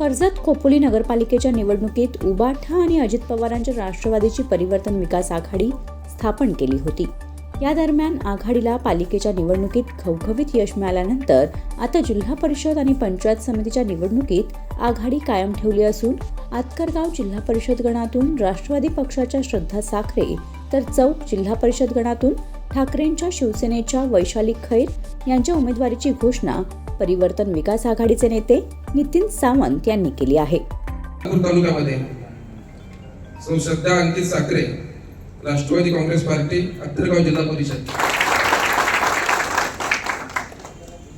कर्जत खोपोली नगरपालिकेच्या निवडणुकीत उबाठा आणि अजित पवारांच्या राष्ट्रवादीची परिवर्तन विकास आघाडी स्थापन केली होती. या दरम्यान आघाडीला पालिकेच्या निवडणुकीत खवखवीत यश मिळाल्यानंतर आता जिल्हा परिषद आणि पंचायत समितीच्या निवडणुकीत आघाडी कायम ठेवली असून आतकरगाव जिल्हा परिषद गणातून राष्ट्रवादी पक्षाच्या श्रद्धा साखरे तर चौक जिल्हा परिषद गणातून ठाकरेंच्या शिवसेनेच्या वैशाली खैर यांच्या उमेदवारीची घोषणा परिवर्तन विकास आघाडीचे नेते नितीन सावंत यांनी केली आहे. तालुक्यामध्ये सौ श्रद्धा अंकित साखरे राष्ट्रवादी काँग्रेस पार्टी अत्तरगाव जिल्हा परिषद.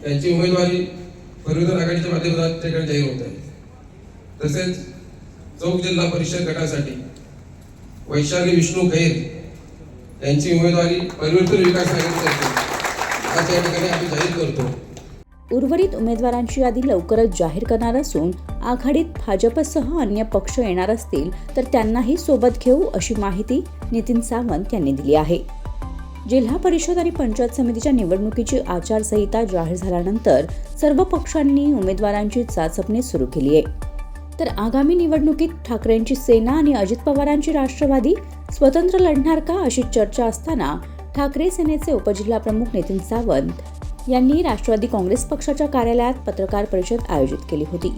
यांची उमेदवारी परिवर्तन आघाडीच्या माध्यमातून जाहीर होत आहे. तसेच चौक जिल्हा परिषद गटासाठी वैशाली विष्णू खैर यांची उमेदवारी परिवर्तन विकास आघाडीसाठी आज या ठिकाणी आम्ही जाहीर करतो. उर्वरित उमेदवारांची यादी लवकरच जाहीर करणार असून आघाडीत भाजपसह अन्य पक्ष येणार असतील तर त्यांनाही सोबत घेऊ अशी माहिती नितीन सावंत यांनी दिली आहे. जिल्हा परिषद आणि पंचायत समितीच्या निवडणुकीची आचारसंहिता जाहीर झाल्यानंतर सर्व पक्षांनी उमेदवारांची चाचपणी सुरू केली आहे. तर आगामी निवडणुकीत ठाकरेंची सेना आणि अजित पवारांची राष्ट्रवादी स्वतंत्र लढणार का अशी चर्चा असताना ठाकरे सेनेचे उपजिल्हाप्रमुख नितीन सावंत यांनी राष्ट्रवादी काँग्रेस पक्षाच्या कार्यालयात पत्रकार परिषद आयोजित केली होती.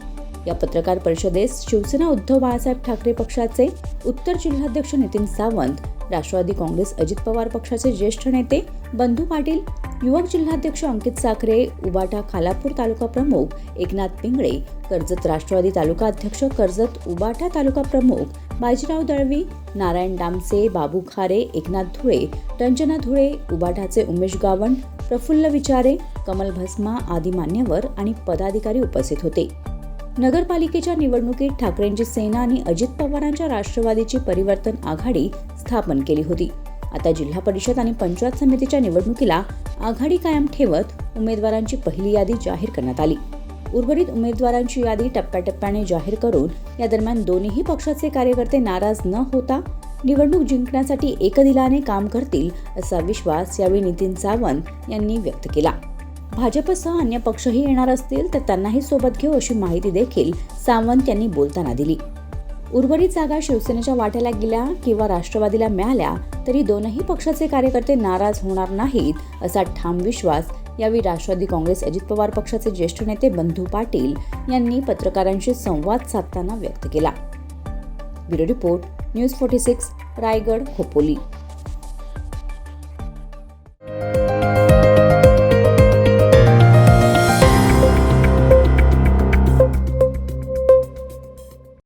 या पत्रकार परिषदेस शिवसेना उद्धव बाळासाहेब ठाकरे पक्षाचे उत्तर जिल्हाध्यक्ष नितीन सावंत राष्ट्रवादी काँग्रेस अजित पवार पक्षाचे ज्येष्ठ नेते बंधू पाटील युवक जिल्हाध्यक्ष अंकित साखरे उबाटा खालापूर तालुका प्रमुख एकनाथ पिंगळे कर्जत राष्ट्रवादी तालुका अध्यक्ष कर्जत उबाटा तालुका प्रमुख बाजीराव दळवी नारायण डामसे बाबू खारे एकनाथ धुळे रंजना धुळे उबाटाचे उमेश गावण प्रफुल्ल विचारे कमल भस्मा आदी मान्यवर आणि पदाधिकारी उपस्थित होते. नगरपालिकेच्या निवडणुकीत ठाकरेंची सेना आणि अजित पवारांच्या राष्ट्रवादीची परिवर्तन आघाडी स्थापन केली होती. आता जिल्हा परिषद आणि पंचायत समितीच्या निवडणुकीला आघाडी कायम ठेवत उमेदवारांची पहिली यादी जाहीर करण्यात आली. उर्वरित उमेदवारांची यादी टप्प्याटप्प्याने जाहीर करून या दरम्यान दोन्ही पक्षाचे कार्यकर्ते नाराज न होता निवडणूक जिंकण्यासाठी एकदिलाने काम करतील असा विश्वास यावेळी नितीन सावंत यांनी व्यक्त केला. भाजपसह अन्य पक्षही येणार असतील तर त्यांनाही सोबत घेऊ अशी माहिती देखील सावंत यांनी बोलताना दिली. उर्वरित जागा शिवसेनेच्या वाट्याला गेल्या किंवा राष्ट्रवादीला मिळाल्या तरी दोनही पक्षाचे कार्यकर्ते नाराज होणार नाहीत असा ठाम विश्वास यावेळी राष्ट्रवादी काँग्रेस अजित पवार पक्षाचे ज्येष्ठ नेते बंधू पाटील यांनी पत्रकारांशी संवाद साधताना व्यक्त केला. Bureau report news forty six Raigad Khopoli.